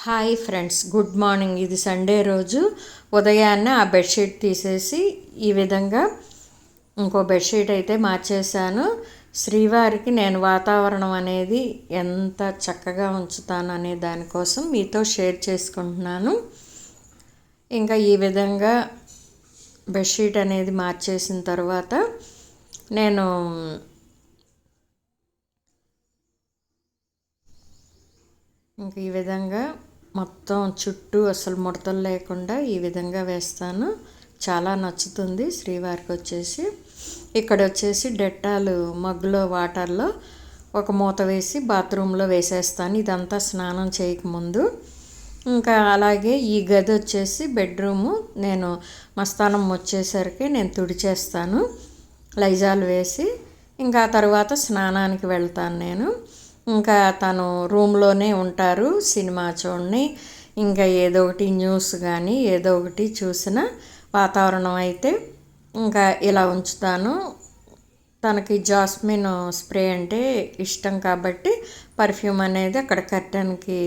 Hi friends good morning. ఇది Sunday రోజు. ఉదయాన్నే ఆ బెడ్షీట్ తీసేసి ఈ విధంగా ఇంకో బెడ్షీట్ అయితే మార్చేశాను. శ్రీవారికి నేను వాతావరణం అనేది ఎంత చక్కగా ఉంచుతాను అనే దానికోసం మీతో షేర్ చేసుకుంటున్నాను. ఇంకా ఈ విధంగా బెడ్షీట్ అనేది మార్చేసిన తర్వాత నేను ఇంక ఈ విధంగా మొత్తం చుట్టూ అసలు ముడతలు లేకుండా ఈ విధంగా వేస్తాను. చాలా నచ్చుతుంది శ్రీవారికి వచ్చేసి. ఇక్కడ వచ్చేసి డెట్టాలు మగ్గులో వాటర్లో ఒక మూత వేసి బాత్రూంలో వేసేస్తాను. ఇదంతా స్నానం చేయకముందు ఇంకా అలాగే ఈ గది వచ్చేసి బెడ్రూము. నేను మస్థానం వచ్చేసరికి నేను తుడిచేస్తాను. లైజాలు వేసి. ఇంకా తర్వాత స్నానానికి వెళ్తాను నేను. ఇంకా తను రూమ్లోనే ఉంటారు సినిమా చూడని. ఇంకా ఏదో ఒకటి న్యూస్ కానీ ఏదో ఒకటి చూసిన వాతావరణం అయితే ఇంకా ఇలా ఉంచుతాను. తనకి జాస్మిన్ స్ప్రే అంటే ఇష్టం కాబట్టి పర్ఫ్యూమ్ అనేది అక్కడ కర్టన్కి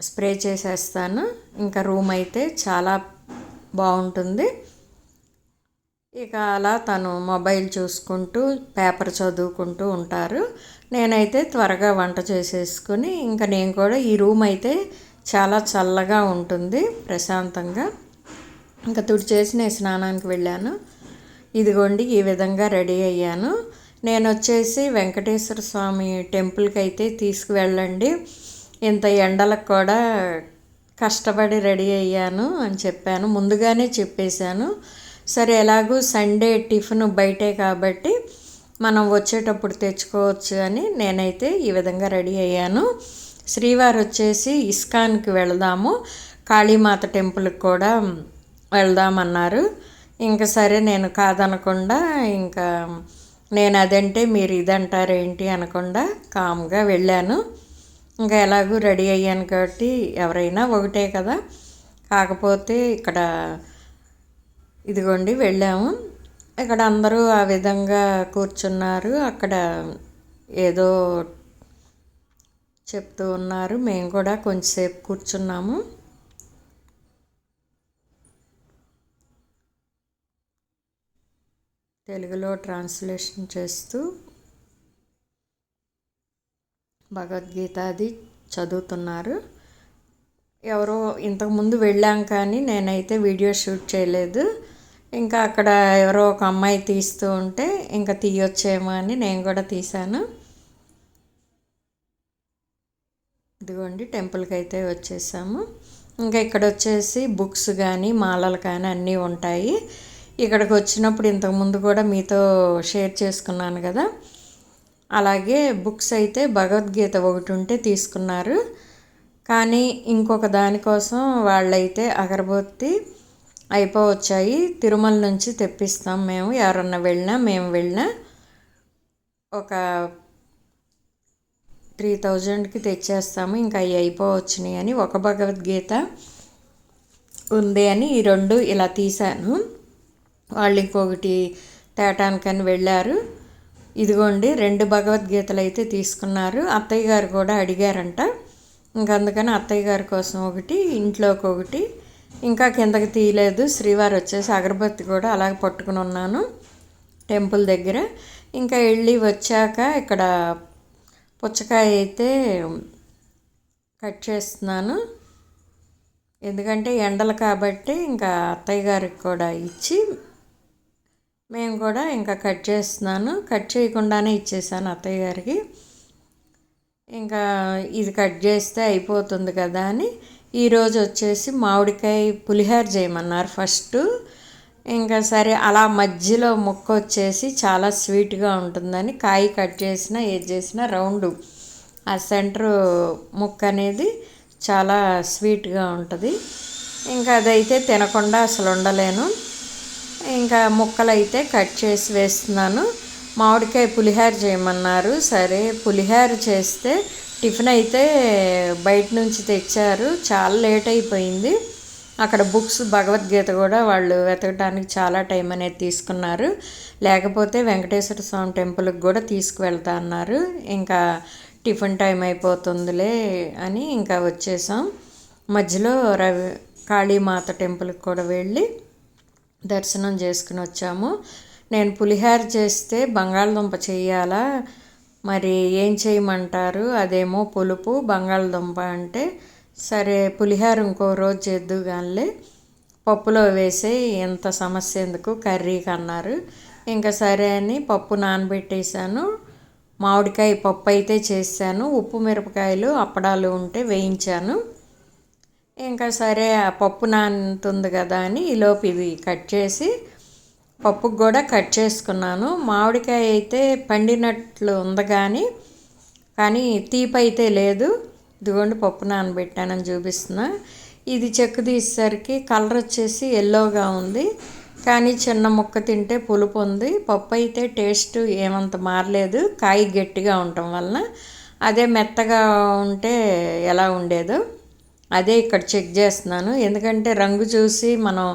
స్ప్రే చేసేస్తాను. ఇంకా రూమ్ అయితే చాలా బాగుంటుంది. ఇక అలా తను మొబైల్ చూసుకుంటూ పేపర్ చదువుకుంటూ ఉంటారు. నేనైతే త్వరగా వంట చేసేసుకుని ఇంకా నేను కూడా ఈ రూమ్ అయితే చాలా చల్లగా ఉంటుంది ప్రశాంతంగా. ఇంకా తుడిచేసి నేను స్నానానికి వెళ్ళాను. ఇదిగోండి ఈ విధంగా రెడీ అయ్యాను. నేను వచ్చేసి వెంకటేశ్వర స్వామి టెంపుల్కి అయితే తీసుకువెళ్ళండి. ఇంత ఎండలకు కూడా కష్టపడి రెడీ అయ్యాను అని చెప్పాను. ముందుగానే చెప్పేశాను. సరే ఎలాగూ సండే టిఫిన్ బయటే కాబట్టి మనం వచ్చేటప్పుడు తెచ్చుకోవచ్చు అని నేనైతే ఈ విధంగా రెడీ అయ్యాను. శ్రీవారు వచ్చేసి ఇస్కాన్కి వెళదాము. కాళీమాత టెంపుల్కి కూడా వెళ్దామన్నారు. ఇంకా సరే నేను కాదనకుండా ఇంకా నేను అదంటే మీరు ఇదంటారేంటి అనకుండా కామ్గా వెళ్ళాను. ఇంకా ఎలాగూ రెడీ అయ్యాను కాబట్టి ఎవరైనా ఒకటే కదా. కాకపోతే ఇక్కడ ఇదిగోండి వెళ్ళాము. ఇక్కడ అందరూ ఆ విధంగా కూర్చున్నారు. అక్కడ ఏదో చెప్తూ ఉన్నారు. మేము కూడా కొంచెంసేపు కూర్చున్నాము. తెలుగులో ట్రాన్స్లేషన్ చేస్తూ భగవద్గీత అది చదువుతున్నారు. ఎవరో ఇంతకుముందు వెళ్ళాం కానీ నేనైతే వీడియో షూట్ చేయలేదు. ఇంకా అక్కడ ఎవరో ఒక అమ్మాయి తీస్తూ ఉంటే ఇంకా తీయొచ్చేమో అని నేను కూడా తీశాను. ఇదిగోండి టెంపుల్కి అయితే వచ్చేసాము. ఇంకా ఇక్కడ వచ్చేసి బుక్స్ కానీ మాలలు కానీ అన్నీ ఉంటాయి. ఇక్కడికి వచ్చినప్పుడు ఇంతకుముందు కూడా మీతో షేర్ చేసుకున్నాను కదా. అలాగే బుక్స్ అయితే భగవద్గీత ఒకటి ఉంటే తీసుకున్నారు. కానీ ఇంకొక దానికోసం వాళ్ళైతే అగరబత్తి అయిపోవచ్చాయి. తిరుమల నుంచి తెప్పిస్తాం మేము. ఎవరన్నా వెళ్ళినా మేము వెళ్ళినా ఒక త్రీ థౌజండ్కి తెచ్చేస్తాము. ఇంకా అవి అయిపోవచ్చినాయి అని ఒక భగవద్గీత ఉంది అని ఈ రెండు ఇలా తీశాను. వాళ్ళు ఇంకొకటి తేటానికని వెళ్ళారు. ఇదిగోండి రెండు భగవద్గీతలు అయితే తీసుకున్నారు. అత్తయ్య గారు కూడా అడిగారంట. ఇంక అందుకని అత్తయ్య గారి కోసం ఒకటి ఇంట్లోకి ఒకటి ఇంకా కిందకి తీయలేదు. శ్రీవారు వచ్చేసి అగరబత్తి కూడా అలాగే పట్టుకుని ఉన్నాను టెంపుల్ దగ్గర. ఇంకా వెళ్ళి వచ్చాక ఇక్కడ పుచ్చకాయ అయితే కట్ చేస్తున్నాను. ఎందుకంటే ఎండలు కాబట్టి ఇంకా అత్తయ్య గారికి కూడా ఇచ్చి మేము కూడా ఇంకా కట్ చేస్తున్నాను. కట్ చేయకుండానే ఇచ్చేసాను అత్తయ్య గారికి. ఇంకా ఇది కట్ చేస్తే అయిపోతుంది కదా అని ఈరోజు వచ్చేసి మామిడికాయ పులిహోర చేయమన్నారు ఫస్ట్. ఇంకా సరే అలా మధ్యలో ముక్క వచ్చేసి చాలా స్వీట్గా ఉంటుందని కాయ కట్ చేసినా ఏది చేసినా రౌండ్. ఆ సెంటర్ ముక్క అనేది చాలా స్వీట్గా ఉంటుంది. ఇంకా అదైతే తినకుండా అసలు ఉండలేను. ఇంకా ముక్కలు అయితే కట్ చేసి వేస్తున్నాను. మామిడికాయ పులిహోర చేయమన్నారు. సరే పులిహోర చేస్తే టిఫిన్ అయితే బయట నుంచి తెచ్చారు. చాలా లేట్ అయిపోయింది. అక్కడ బుక్స్ భగవద్గీత కూడా వాళ్ళు వెతకడానికి చాలా టైం అనేది తీసుకున్నారు. లేకపోతే వెంకటేశ్వర స్వామి టెంపుల్కి కూడా తీసుకువెళ్తా అన్నారు. ఇంకా టిఫిన్ టైం అయిపోతుందిలే అని ఇంకా వచ్చేసాం. మధ్యలో రవి కాళీమాత టెంపుల్కి కూడా వెళ్ళి దర్శనం చేసుకుని వచ్చాము. నేను పులిహార చేస్తే బంగాళదుంప చేయాలా? మరి ఏం చేయమంటారు? అదేమో పులుపు బంగాళదుంప అంటే సరే పులిహార ఇంకో రోజు చేద్దు కానీ పప్పులో వేసి ఎంత సమస్య ఎందుకు? కర్రీకి అన్నారు ఇంకా సరే అని పప్పు నానబెట్టేశాను. మామిడికాయ పప్పు అయితే చేశాను. ఉప్పు మిరపకాయలు అప్పడాలు ఉంటే వేయించాను. ఇంకా సరే ఆ పప్పు నానుతుంది కదా అని ఈలోపు ఇవి కట్ చేసి పప్పుకు కూడా కట్ చేసుకున్నాను. మామిడికాయ అయితే పండినట్లు ఉంది కానీ కానీ తీపి అయితే లేదు. ఇదిగోండి పప్పు నానబెట్టానని చూపిస్తున్నా. ఇది చెక్కు తీసేసరికి కలర్ వచ్చేసి ఎల్లోగా ఉంది. కానీ చిన్న ముక్క తింటే పులుపు ఉంది. పప్పు అయితే టేస్ట్ ఏమంత మారలేదు. కాయ గట్టిగా ఉండటం వలన. అదే మెత్తగా ఉంటే ఎలా ఉండేదో అదే ఇక్కడ చెక్ చేస్తున్నాను. ఎందుకంటే రంగు చూసి మనం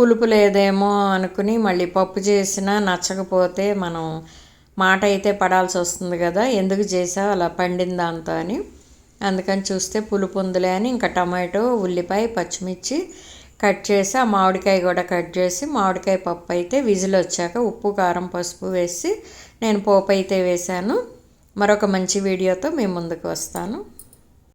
పులుపు లేదేమో అనుకుని మళ్ళీ పప్పు చేసినా నచ్చకపోతే మనం మాట అయితే పడాల్సి వస్తుంది కదా ఎందుకు చేసావు అలా పండిన దాంతో అని. అందుకని చూస్తే పులుపు ఉందిలే అని ఇంకా టమాటో ఉల్లిపాయ పచ్చిమిర్చి కట్ చేసి ఆ మామిడికాయ కూడా కట్ చేసి మామిడికాయ పప్పు అయితే విజిల్ వచ్చాక ఉప్పు కారం పసుపు వేసి నేను పోపు అయితే వేశాను. మరొక మంచి వీడియోతో మేము ముందుకు వస్తాను.